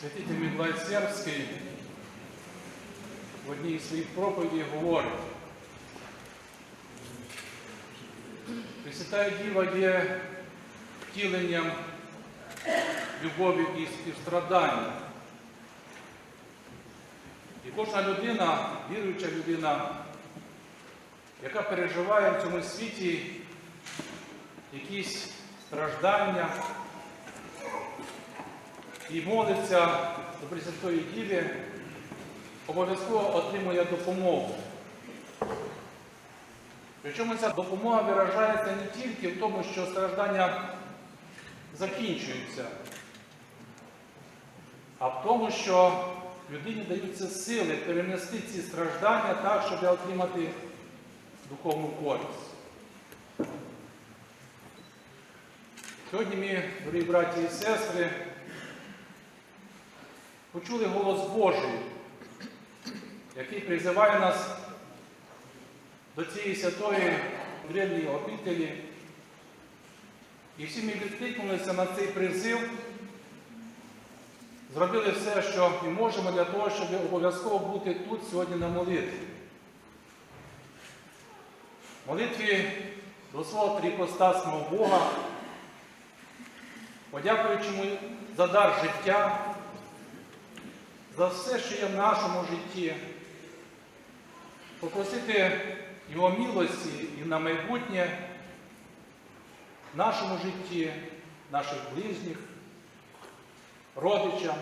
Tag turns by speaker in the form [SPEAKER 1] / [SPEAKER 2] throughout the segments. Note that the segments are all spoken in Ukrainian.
[SPEAKER 1] Святитель Миколай Сербський в одній із своїх проповідей говорить, Пресвятая Діва є втіленням любові і страдання. І кожна людина, віруюча людина, яка переживає в цьому світі якісь страждання і молиться до Пресвятої Діві, обов'язково отримує допомогу. Причому ця допомога виражається не тільки в тому, що страждання закінчуються, а в тому, що людині даються сили перенести ці страждання так, щоб отримати духовну користь. Сьогодні ми, дорогі браті і сестри, почули голос Божий, який призиває нас до цієї святої древньої обителі. І всі ми відкликнулися на цей призив, зробили все, що ми можемо для того, щоб обов'язково бути тут сьогодні на молитві. Молитві до свого тріпостасного Бога, подякуючи йому за дар життя, за все, що є в нашому житті, попросити Його милості і на майбутнє в нашому житті, наших ближніх, родичам,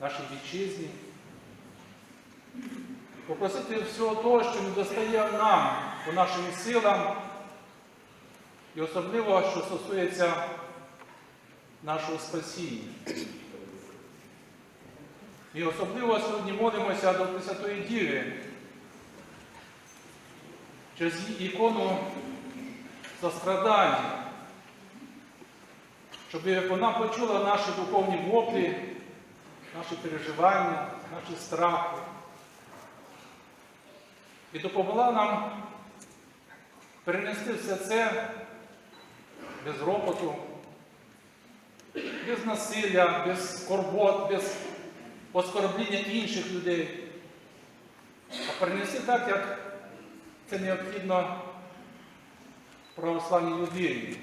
[SPEAKER 1] нашій вітчизні. Попросити всього того, що не достає нам по нашим силам, і особливо, що стосується нашого спасіння. І особливо сьогодні молимося до Пресвятої Діви через ікону сострадання, щоб вона почула наші духовні воплі, наші переживання, наші страхи. І допомогла нам перенести все це без ропоту, без насилля, без скорбот, без оскорбління інших людей, а перенести так, як це необхідно православній людині.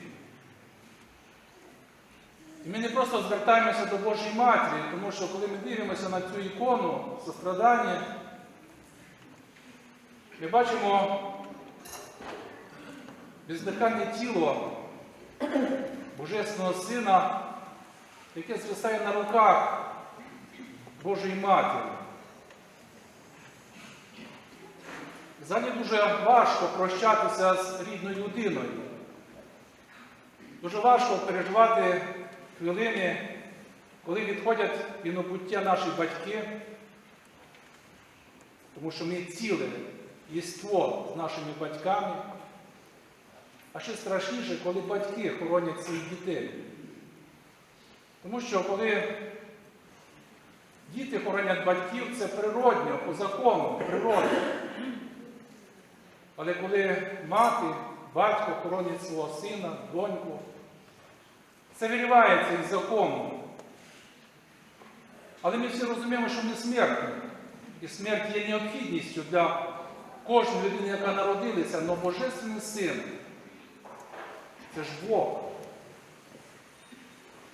[SPEAKER 1] І ми не просто звертаємося до Божої Матері, тому що коли ми дивимося на цю ікону сострадання, ми бачимо бездиханне тіло Божественного Сина, яке звисає на руках Божої Матері. Взагалі дуже важко прощатися з рідною людиною. Дуже важко переживати хвилини, коли відходять інобуття наші батьки, тому що ми ціле єство з нашими батьками. А ще страшніше, коли батьки хоронять своїх дітей. Тому що коли діти хоронять батьків, це природньо, по закону, природно. Але коли мати, батько хоронять свого сина, доньку, це виривається із закону. Але ми всі розуміємо, що ми смертні. І смерть є необхідністю для кожної людини, яка народилася, але Божественний син. Це ж Бог.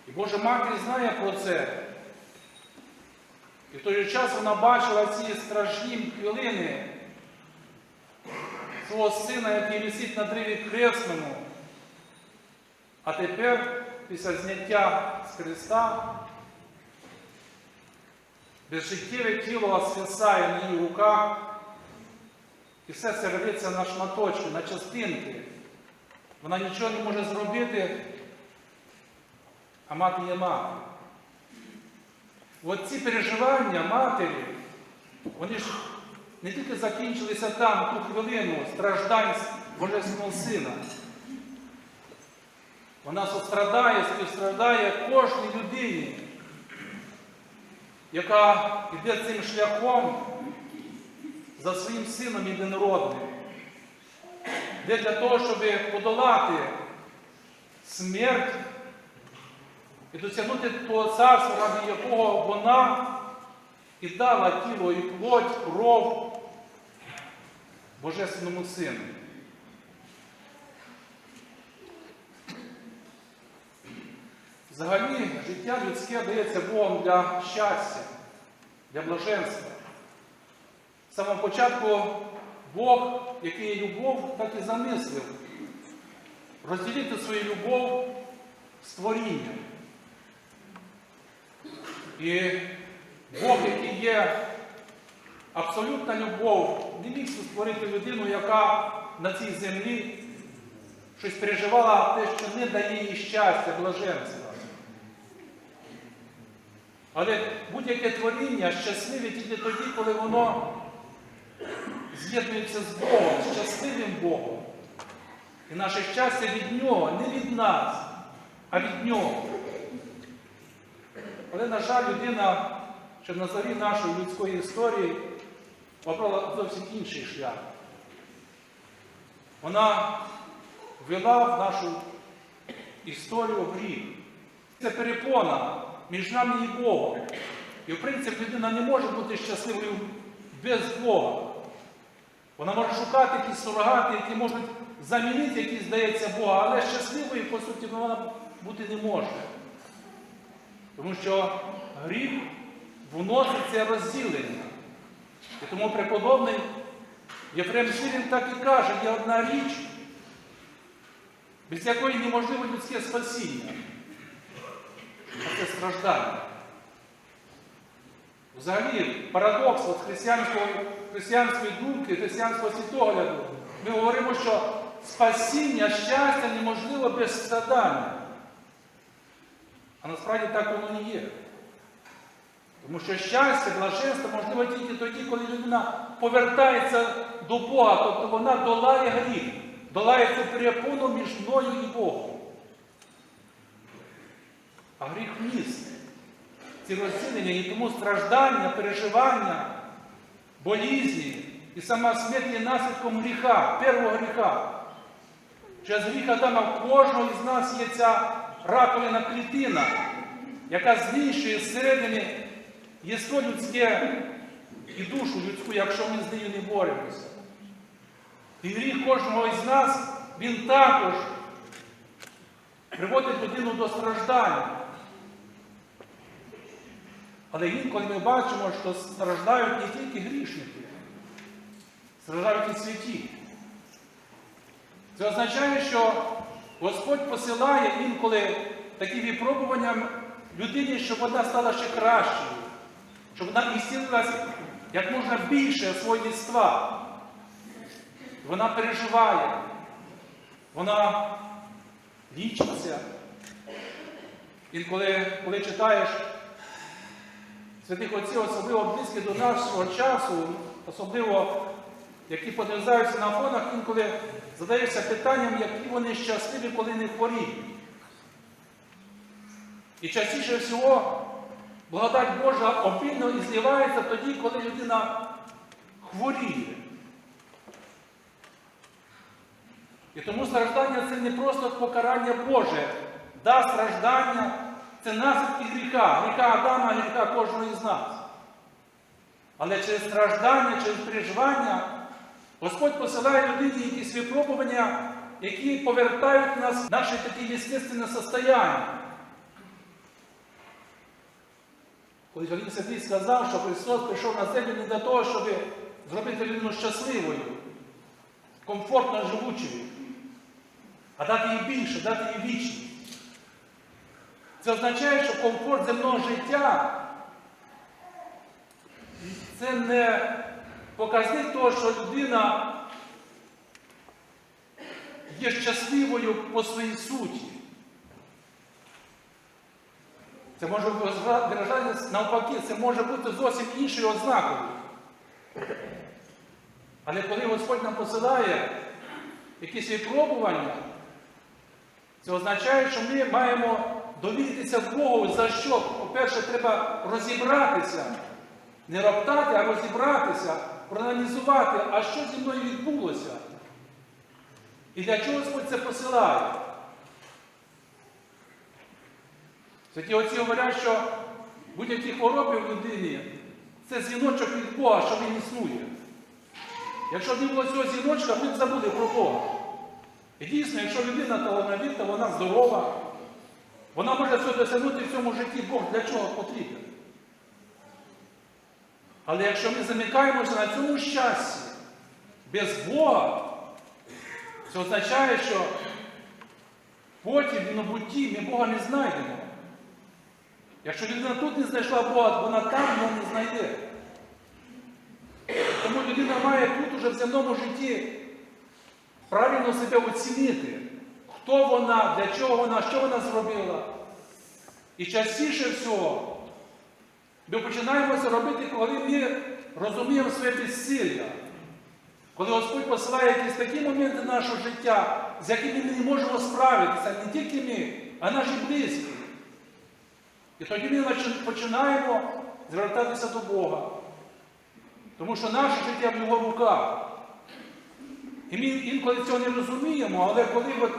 [SPEAKER 1] І Божа Матір знає про це. І в той же час вона бачила ці страшні хвилини свого сина, який висить на древі хресному. А тепер, після зняття з Христа, безжиттєве тіло свисає на її руках, і все це рветься на шматочки, на частинки. Вона нічого не може зробити, а мати є мати. От ці переживання матері, вони ж не тільки закінчилися там, ту хвилину страждань Божественного Сина. Вона сострадає, співстрадає кожній людині, яка йде цим шляхом за своїм сином єдинородним. Де для того, щоб подолати смерть і досягнути того царства, ради якого вона і дала тіло і плоть, кров Божественному Сину. Взагалі, життя людське дається Богом для щастя, для блаженства. З самого початку Бог, який є любов, так і замислив розділити свою любов з. І Бог, який є абсолютна любов, не міг створити людину, яка на цій землі щось переживала те, що не дає їй щастя, блаженства. Але будь-яке творіння щасливе тільки тоді, коли воно з'єднується з Богом, з щасливим Богом. І наше щастя від Нього, не від нас, а від Нього. Але, на жаль, людина, що на зорі нашої людської історії обрала зовсім інший шлях. Вона ввела в нашу історію гріх. Це перепона між нами і Богом. І, в принципі, людина не може бути щасливою без Бога. Вона може шукати якісь сурогати, які можуть замінити, які здається Бога, але щасливою, по суті, вона бути не може. Тому що гріх вносить це розділення. І тому преподобний Єфрем Сирін так і каже, є одна річ, без якої неможливо людське спасіння. А це страждання. Взагалі, парадокс от християнської думки, християнського світогляду. Ми говоримо, що спасіння, щастя неможливо без страдання. А насправді так воно не є. Тому що щастя, блаженство можливо тільки тоді, коли людина повертається до Бога, тобто вона долає гріх, долає цю перепону між мною і Богом. А гріх вніс ці розділення і тому страждання, переживання, болізні і сама смерть є наслідком гріха, першого гріха. Через гріх Адама в кожного із нас є ця раковина клітина, яка знищує зсередини єство людське і душу людську, якщо ми з нею не боремося. І гріх кожного із нас, він також приводить людину до страждання. Але інколи ми бачимо, що страждають не тільки грішники, страждають і святі. Це означає, що Господь посилає інколи такі випробування людині, щоб вона стала ще кращою, щоб вона істинилася як можна більше свого єства. Вона переживає, вона лічиться. Інколи коли читаєш святих отців, особливо близькі до нашого часу, особливо які подвизаються на фонах, інколи задаєшся питанням, які вони щасливі, коли не хворіють. І частіше всього благодать Божа обільно і зливається тоді, коли людина хворіє. І тому страждання це не просто покарання Боже. Да, страждання це наслідки гріха, гріха Адама, гріха кожного із нас. Але через страждання, через переживання Господь посилає людині якісь випробування, які повертають нас в наше таке естественне состояние. Коли Галін Святий сказав, що Христос прийшов на землю не для того, щоб зробити людину щасливою, комфортно живучою, а дати їй більше, дати їй вічність. Це означає, що комфорт земного життя це не показник того, що людина є щасливою по своїй суті. Це може виражатися навпаки, це може бути зовсім іншою ознакою. Але коли Господь нам посилає якісь випробування, це означає, що ми маємо довіритися Богу, за що, по-перше, треба розібратися, не роптати, а розібратися, проаналізувати, а що зі мною відбулося. І для чого Господь це посилає? Святі отці говорять, що будь-які хвороби в людині це дзвіночок від Бога, що він існує. Якщо б не було цього дзвіночка, ми б забули про Бога. І дійсно, якщо людина талановита, вона здорова, вона може все досягнути в цьому житті Бог для чого потрібен. Але якщо ми замикаємося на цьому щасті без Бога, це означає, що потім в набутті ми Бога не знайдемо. Якщо людина тут не знайшла Бога, вона там його не знайде. Тому людина має тут уже в земному житті правильно себе оцінити, хто вона, для чого вона, що вона зробила. І частіше всього ми починаємо це робити, коли ми розуміємо своє безсилля. Коли Господь посилає якісь такі моменти нашого життя, з якими ми не можемо справитися, не тільки ми, а наші близькі. І тоді ми починаємо звертатися до Бога. Тому що наше життя в його руках. І ми інколи цього не розуміємо, але коли от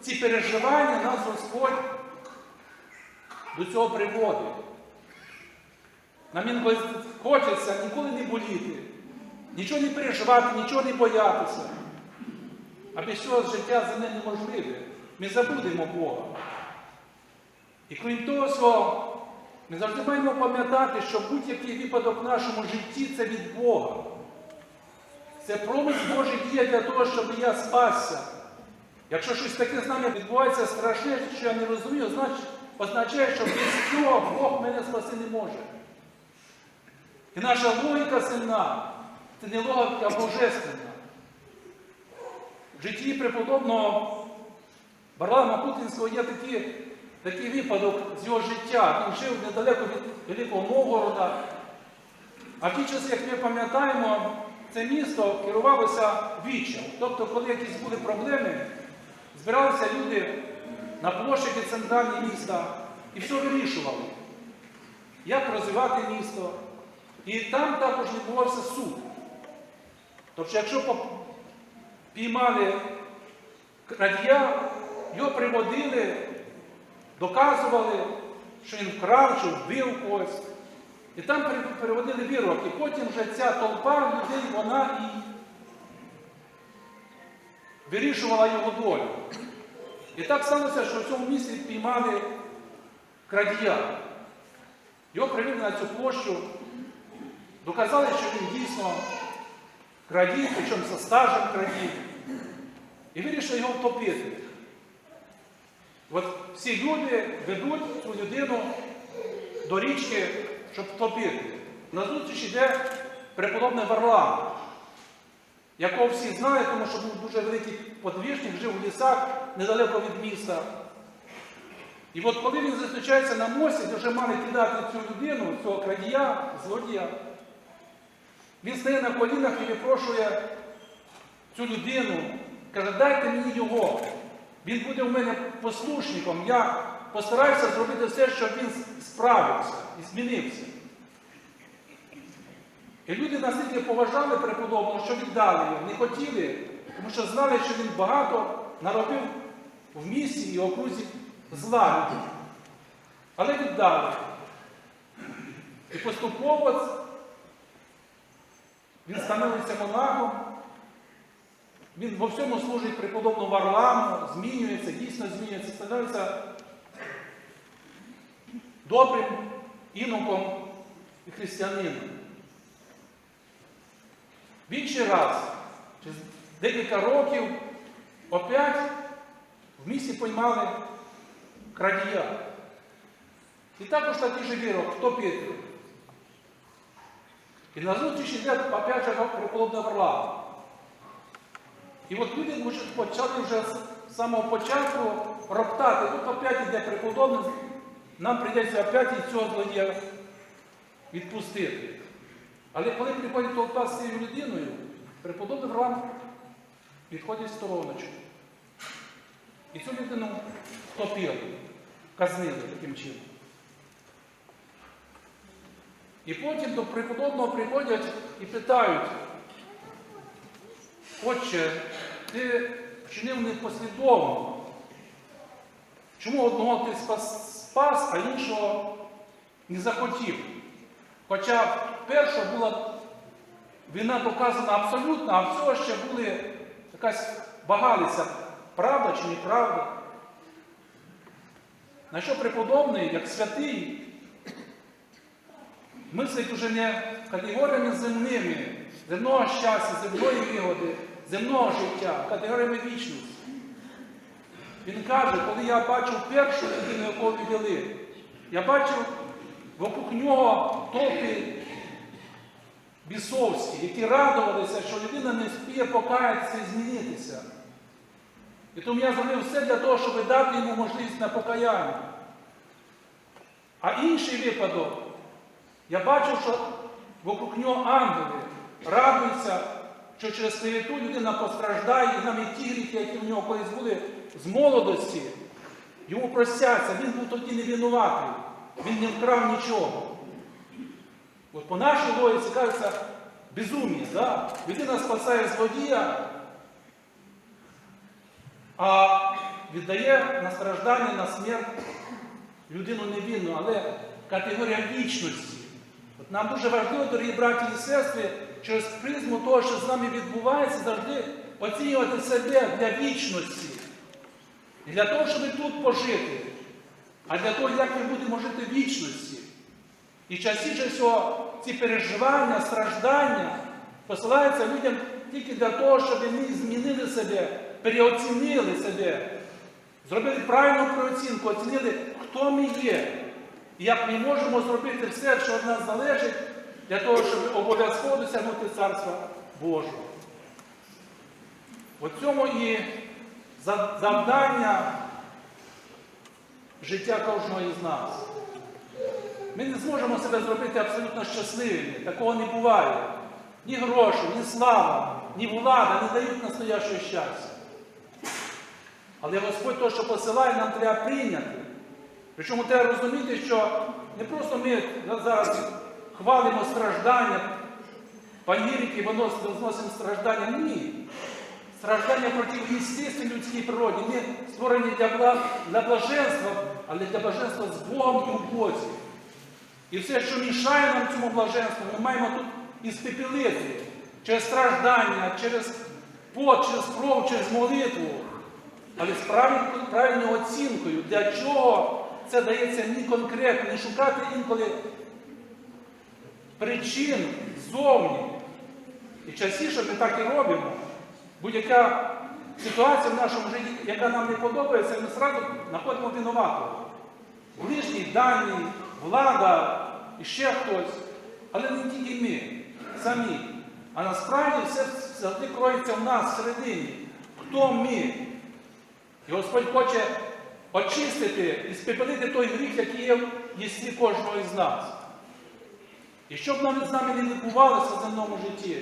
[SPEAKER 1] ці переживання нас Господь до цього приводить. Нам інколи хочеться ніколи не боліти, нічого не переживати, нічого не боятися. А без цього життя за ним неможливе. Ми забудемо Бога. І крім того, ми завжди маємо пам'ятати, що будь-який випадок в нашому житті це від Бога. Це промис Божий діє для того, щоб я спасся. Якщо щось таке з нами відбувається страшне, що я не розумію, значить означає, що без цього Бог мене спаси не може. І наша логіка сильна, це не логіка божественна. В житті преподобного Варлама Путінського є такий, такий випадок з його життя. Він жив недалеко від Великого Новгорода. А в ті часи, як ми пам'ятаємо, це місто керувалося віччям. Тобто, коли якісь були проблеми, збиралися люди на площаді центральні міста і все вирішували. Як розвивати місто. І там також відбувався суд. Тобто, якщо піймали крадія, його приводили, доказували, що він вкрав, чи вбив когось. І там переводили вирок. І потім вже ця толпа людей, вона і вирішувала його долю. І так сталося, що в цьому місці піймали крадія. Його привели на цю площу, доказали, що він дійсно крадій, причому за стажем крадій. І вирішили його втопити. От всі люди ведуть цю людину до річки, щоб втопити. На зустріч йде преподобний Варлам, якого всі знають, тому що був дуже великий подвіжник, жив у лісах недалеко від міста. І от коли він зустрічається на мості, вже мали кидати цю людину, цього крадія, злодія, він стає на колінах і випрошує цю людину, каже, дайте мені його. Він буде в мене послушником. Я постараюся зробити все, щоб він справився і змінився. І люди настільки поважали преподобного, що віддали його, не хотіли, тому що знали, що він багато наробив в місті і окрузі зла людям. Але віддали. І поступово він становиться монахом, він во всьому служить преподобному Варламу, змінюється, дійсно змінюється, становиться добрим іноком і християнином. В інший раз, через декілька років, опять в місті поймали крадія. І також такий же вірок, хто Петро. І на зустріч йде опять же преподобний Варлам. І от люди почали вже з самого початку роптати. Тут опять йде преподобний, нам прийдеться опять і цього злодія відпустити. Але коли приходить толпа з цією людиною, преподобний Варлам відходить в стороночку. І цю людину втопили, казнили таким чином. І потім до преподобного приходять і питають, Отче, ти вчинив непослідовно. Чому одного ти спас, спас, а іншого не захотів. Хоча перша була війна доказана абсолютно, а всього ще були якась вагалися, правда чи неправда. На що преподобний, як святий, мислить уже не категоріями земними, земного щастя, земної вигоди, земного життя, категоріями вічності. Він каже, коли я бачив першу людину, яку віддали, я бачив вокруг нього толпи бісовські, які радувалися, що людина не встигає покаятися і змінитися. І тому я зробив все для того, щоб дати йому можливість на покаяння. А інший випадок, я бачив, що вокруг нього ангели радуються, що через клевету людина постраждає, і навіть ті гріхи, які в нього колись були з молодості, йому простяться, він був тоді не винуватий, він не вкрав нічого. От по нашій логіці кажеться безум'я. Да? Людина спасає злодія, а віддає на страждання, на смерть людину невинну, але категорія вічності. Нам дуже важливо, дорогі браті і сестри, через призму того, що з нами відбувається, завжди оцінювати себе для вічності. Не для того, щоб тут пожити, а для того, як ми будемо жити в вічності. І частіше всього ці переживання, страждання посилаються людям тільки для того, щоб вони змінили себе, переоцінили себе, зробили правильну переоцінку, оцінили, хто ми є. Як ми можемо зробити все, що від нас залежить, для того, щоб обов'язково досягнути Царства Божого. У цьому і завдання життя кожного із нас. Ми не зможемо себе зробити абсолютно щасливими. Такого не буває. Ні гроші, ні слава, ні влада не дають настоящого щастя. Але Господь то, що посилає, нам треба прийняти. Причому треба розуміти, що не просто ми зараз хвалимо страждання, панірики виносимо страждання. Ні. Страждання проти естественної людській природі не створені для, блаженства, але для блаженства з Богом і в Бозі. І все, що мішає нам цьому блаженству, ми маємо тут іспепелити через страждання, через пот, через кров, через молитву. Але з правильною оцінкою, для чого це дається не конкретно, не шукати інколи причин ззовні. І частіше ми так і робимо. Будь-яка ситуація в нашому житті, яка нам не подобається, ми зразу знаходимо винуватого. Ближній, дальній, влада і ще хтось. Але не тільки ми самі. А насправді все завжди кроється в нас всередині. Хто ми? І Господь хоче очистити і спепелити той гріх, який є в єсті кожного із нас. І щоб нам з нами не лікувалося в земному житті,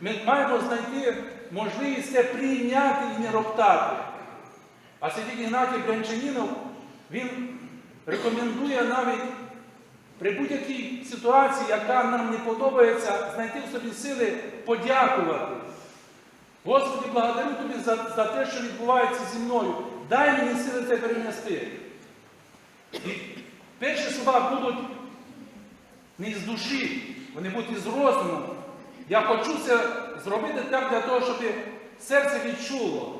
[SPEAKER 1] ми маємо знайти можливість це прийняти і не роптати. А святий Ігнатій Брянчанінов, він рекомендує навіть при будь-якій ситуації, яка нам не подобається, знайти в собі сили подякувати. Господи, благодарю тобі за, за те, що відбувається зі мною. Дай мені сили це перенести. Перші слова будуть не з душі, вони будуть із розуму. Я хочу це зробити так для того, щоб серце відчуло.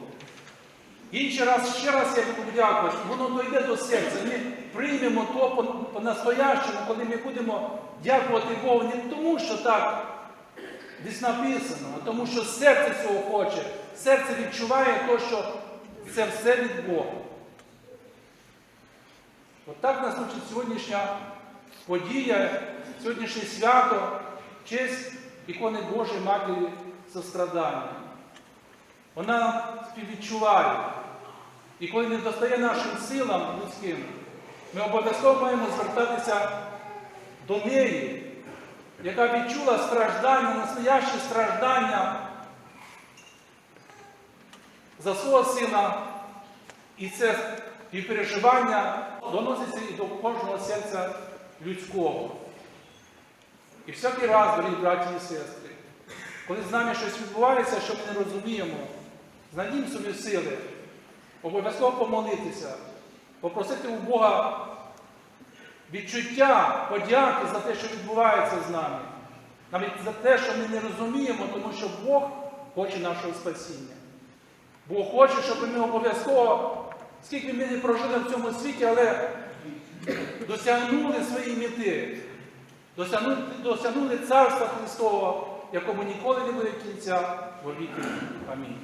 [SPEAKER 1] Інший раз, ще раз я буду дякувати, воно дійде до серця. Ми приймемо то по- по-настоящому, коли ми будемо дякувати Богу не тому, що так десь написано, а тому, що серце цього хоче. Серце відчуває то, що це все від Бога. От так нас учить сьогоднішня подія, сьогоднішнє свято, честь ікони Божої Матері сострадання. Вона співвідчуває. І коли не достає нашим силам людським, ми обов'язково маємо звертатися до неї, яка відчула страждання, настоящі страждання за свого сина. І це і переживання доноситься і до кожного серця людського. І всякий раз, дорогі браті і сестри, коли з нами щось відбувається, що ми не розуміємо, знайдімо собі сили, обов'язково помолитися, попросити у Бога відчуття подяки за те, що відбувається з нами. Навіть за те, що ми не розуміємо, тому що Бог хоче нашого спасіння. Бог хоче, щоб ми обов'язково, скільки ми не прожили в цьому світі, але досягнули свої мети, досягнули, досягнули Царства Христового, якому ніколи не буде кінця во віки. Амінь.